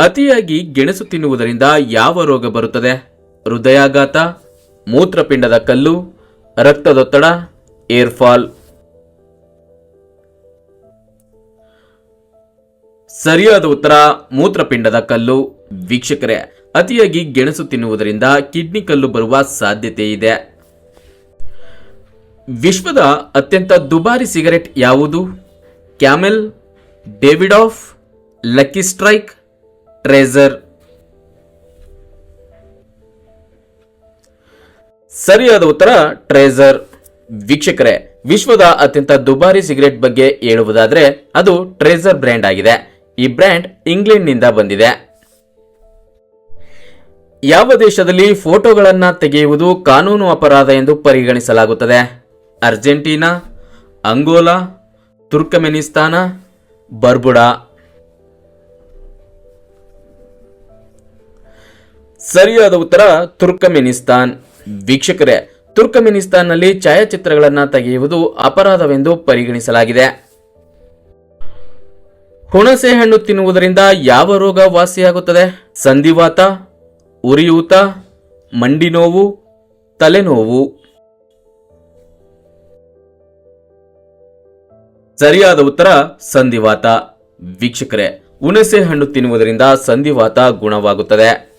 ಅತಿಯಾಗಿ ಗೆಣಸು ತಿನ್ನುವುದರಿಂದ ಯಾವ ರೋಗ ಬರುತ್ತದೆ? ಹೃದಯಾಘಾತ, ಮೂತ್ರಪಿಂಡದ ಕಲ್ಲು, ರಕ್ತದೊತ್ತಡ, ಏರ್ಫಾಲ್. ಸರಿಯಾದ ಉತ್ತರ, ಮೂತ್ರಪಿಂಡದ ಕಲ್ಲು. ವೀಕ್ಷಕರೇ, ಅತಿಯಾಗಿ ಗೆಣಸು ತಿನ್ನುವುದರಿಂದ ಕಿಡ್ನಿ ಕಲ್ಲು ಬರುವ ಸಾಧ್ಯತೆ ಇದೆ. ವಿಶ್ವದ ಅತ್ಯಂತ ದುಬಾರಿ ಸಿಗರೆಟ್ ಯಾವುದು? Camel, Davidoff, Lucky Strike Treasurer. ಸರಿಯಾದ ಉತ್ತರ ಟ್ರೆಜರ್ ವೀಕ್ಷಕರೇ, ವಿಶ್ವದ ಅತ್ಯಂತ ದುಬಾರಿ ಸಿಗರೆಟ್ ಬಗ್ಗೆ ಹೇಳುವುದಾದ್ರೆ, ಅದು ಟ್ರೆಜರ್ ಬ್ರ್ಯಾಂಡ್ ಆಗಿದೆ. ಈ ಬ್ರ್ಯಾಂಡ್ ಇಂಗ್ಲೆಂಡ್ನಿಂದ ಬಂದಿದೆ. ಯಾವ ದೇಶದಲ್ಲಿ ಫೋಟೋಗಳನ್ನು ತೆಗೆಯುವುದು ಕಾನೂನು ಅಪರಾಧ ಎಂದು ಪರಿಗಣಿಸಲಾಗುತ್ತದೆ? Argentina, Angola, Turkmenistan, Barbuda. ಸರಿಯಾದ ಉತ್ತರ ತುರ್ಕಮೆನಿಸ್ತಾನ್. ವೀಕ್ಷಕರೇ, ತುರ್ಕಮೆನಿಸ್ತಾನ್ನಲ್ಲಿ ಛಾಯಾಚಿತ್ರಗಳನ್ನು ತೆಗೆಯುವುದು ಅಪರಾಧವೆಂದು ಪರಿಗಣಿಸಲಾಗಿದೆ. ಹುಣಸೆ ಹಣ್ಣು ತಿನ್ನುವುದರಿಂದ ಯಾವ ರೋಗ ವಾಸಿಯಾಗುತ್ತದೆ? ಸಂಧಿವಾತ, ಉರಿಯೂತ ಮಂಡಿ ನೋವು ತಲೆನೋವು. ಸರಿಯಾದ ಉತ್ತರ ಸಂಧಿವಾತ. ವೀಕ್ಷಕರೇ ಹುಣಸೆ ಹಣ್ಣು ತಿನ್ನುವುದರಿಂದ ಸಂಧಿವಾತ ಗುಣವಾಗುತ್ತದೆ.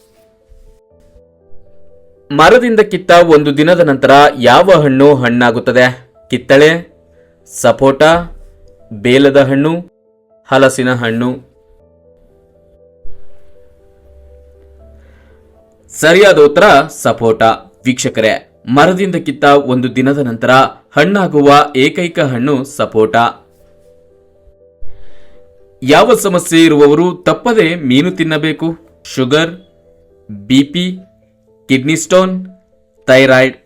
ಮರದಿಂದ ಕಿತ್ತ ಒಂದು ದಿನದ ನಂತರ ಯಾವ ಹಣ್ಣು ಹಣ್ಣಾಗುತ್ತದೆ? ಕಿತ್ತಳೆ, ಸಪೋಟ, ಬೇಲದ ಹಣ್ಣು, ಹಲಸಿನ ಹಣ್ಣು. ಸರಿಯಾದ ಉತ್ತರ ಸಪೋಟ. ವೀಕ್ಷಕರೇ, ಮರದಿಂದ ಕಿತ್ತ ಒಂದು ದಿನದ ನಂತರ ಹಣ್ಣಾಗುವ ಏಕೈಕ ಹಣ್ಣು ಸಪೋಟ. ಯಾವ ಸಮಸ್ಯೆ ಇರುವವರು ತಪ್ಪದೆ ಮೀನು ತಿನ್ನಬೇಕು. Sugar BP kidney stone, thyroid.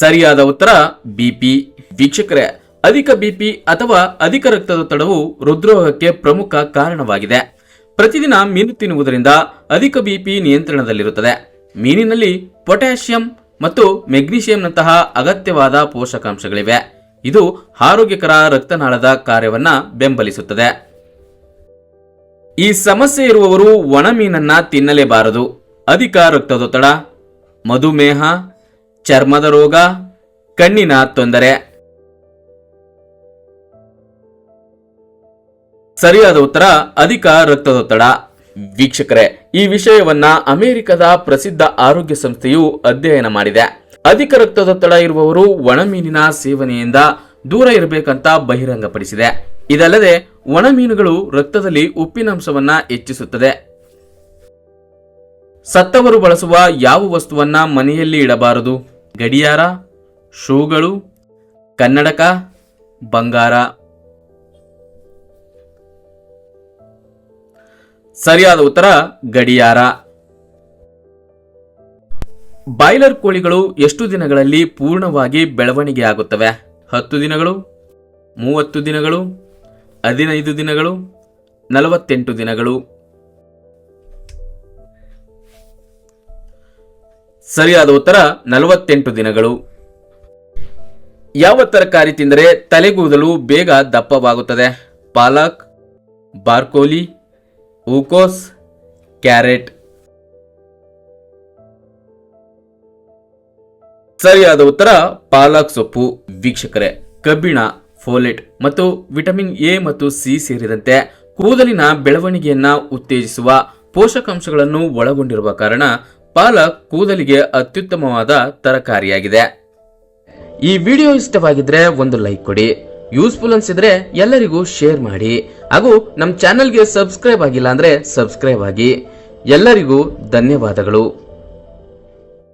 ಸರಿಯಾದ ಉತ್ತರ ಬಿಪಿ ವೀಕ್ಷಕರೇ, ಅಧಿಕ ಬಿಪಿ ಅಥವಾ ಅಧಿಕ ರಕ್ತದೊತ್ತಡವು ಹೃದ್ರೋಗಕ್ಕೆ ಪ್ರಮುಖ ಕಾರಣವಾಗಿದೆ. ಪ್ರತಿದಿನ ಮೀನು ತಿನ್ನುವುದರಿಂದ ಅಧಿಕ ಬಿಪಿ ನಿಯಂತ್ರಣದಲ್ಲಿರುತ್ತದೆ. ಮೀನಿನಲ್ಲಿ ಪೊಟ್ಯಾಷಿಯಂ ಮತ್ತು ಮೆಗ್ನೀಷಿಯಂನಂತಹ ಅಗತ್ಯವಾದ ಪೋಷಕಾಂಶಗಳಿವೆ. ಇದು ಆರೋಗ್ಯಕರ ರಕ್ತನಾಳದ ಕಾರ್ಯವನ್ನು ಬೆಂಬಲಿಸುತ್ತದೆ. ಈ ಸಮಸ್ಯೆ ಇರುವವರು ಒಣ ಮೀನನ್ನ ತಿನ್ನಲೇಬಾರದು. ಅಧಿಕ ರಕ್ತದೊತ್ತಡ ಮಧುಮೇಹ, ಚರ್ಮದ ರೋಗ, ಕಣ್ಣಿನ ತೊಂದರೆ. ಸರಿಯಾದ ಉತ್ತರ ಅಧಿಕ ರಕ್ತದೊತ್ತಡ ವೀಕ್ಷಕರೇ, ಈ ವಿಷಯವನ್ನ ಅಮೆರಿಕದ ಪ್ರಸಿದ್ಧ ಆರೋಗ್ಯ ಸಂಸ್ಥೆಯು ಅಧ್ಯಯನ ಮಾಡಿದೆ. ಅಧಿಕ ರಕ್ತದೊತ್ತಡ ಇರುವವರು ಒಣಮೀನಿನ ಸೇವನೆಯಿಂದ ದೂರ ಇರಬೇಕಂತ ಬಹಿರಂಗಪಡಿಸಿದೆ. ಇದಲ್ಲದೆ ಒಣಮೀನುಗಳು ರಕ್ತದಲ್ಲಿ ಉಪ್ಪಿನಾಂಶವನ್ನ ಹೆಚ್ಚಿಸುತ್ತದೆ. ಸತ್ತವರು ಬಳಸುವ ಯಾವ ವಸ್ತುವನ್ನ ಮನೆಯಲ್ಲಿ ಇಡಬಾರದು? ಗಡಿಯಾರ, ಶೂಗಳು, ಕನ್ನಡಕ, ಬಂಗಾರ. ಸರಿಯಾದ ಉತ್ತರ, ಗಡಿಯಾರ. ಬಾಯ್ಲರ್ ಕೋಳಿಗಳು ಎಷ್ಟು ದಿನಗಳಲ್ಲಿ ಪೂರ್ಣವಾಗಿ ಬೆಳವಣಿಗೆ ಆಗುತ್ತವೆ ಹತ್ತು ದಿನಗಳು? ಮೂವತ್ತು ದಿನಗಳು? ಹದಿನೈದು ದಿನಗಳು, ನಲವತ್ತೆಂಟು ದಿನಗಳು. ಸರಿಯಾದ ಉತ್ತರ, ನಲವತ್ತೆಂಟು ದಿನಗಳು. ಯಾವ ತರಕಾರಿ ತಿಂದರೆ ತಲೆಗೂದಲು ಬೇಗ ದಪ್ಪವಾಗುತ್ತದೆ? ಪಾಲಕ್, ಬಾರ್ಕೋಲಿ, ಹೂಕೋಸ್, ಕ್ಯಾರೆಟ್. ಸರಿಯಾದ ಉತ್ತರ, ಪಾಲಕ್ ಸೊಪ್ಪು. ವೀಕ್ಷಕರೇ, ಕಬ್ಬಿಣ ಫೋಲೆಟ್ ಮತ್ತು ವಿಟಮಿನ್ ಎ ಮತ್ತು ಸಿ ಸೇರಿದಂತೆ ಕೂದಲಿನ ಬೆಳವಣಿಗೆಯನ್ನ ಉತ್ತೇಜಿಸುವ ಪೋಷಕಾಂಶಗಳನ್ನು ಒಳಗೊಂಡಿರುವ ಕಾರಣ ಪಾಲಕ್ ಕೂದಲಿಗೆ ಅತ್ಯುತ್ತಮವಾದ ತರಕಾರಿಯಾಗಿದೆ. ಈ ವಿಡಿಯೋ ಇಷ್ಟವಾಗಿದ್ರೆ ಒಂದು ಲೈಕ್ ಕೊಡಿ, ಯೂಸ್ಫುಲ್ ಅನ್ಸಿದ್ರೆ ಎಲ್ಲರಿಗೂ ಶೇರ್ ಮಾಡಿ, ಹಾಗೂ ನಮ್ಮ ಚಾನೆಲ್ಗೆ ಸಬ್ಸ್ಕ್ರೈಬ್ ಆಗಿಲ್ಲ ಅಂದ್ರೆ ಸಬ್ಸ್ಕ್ರೈಬ್ ಆಗಿ. ಎಲ್ಲರಿಗೂ ಧನ್ಯವಾದಗಳು.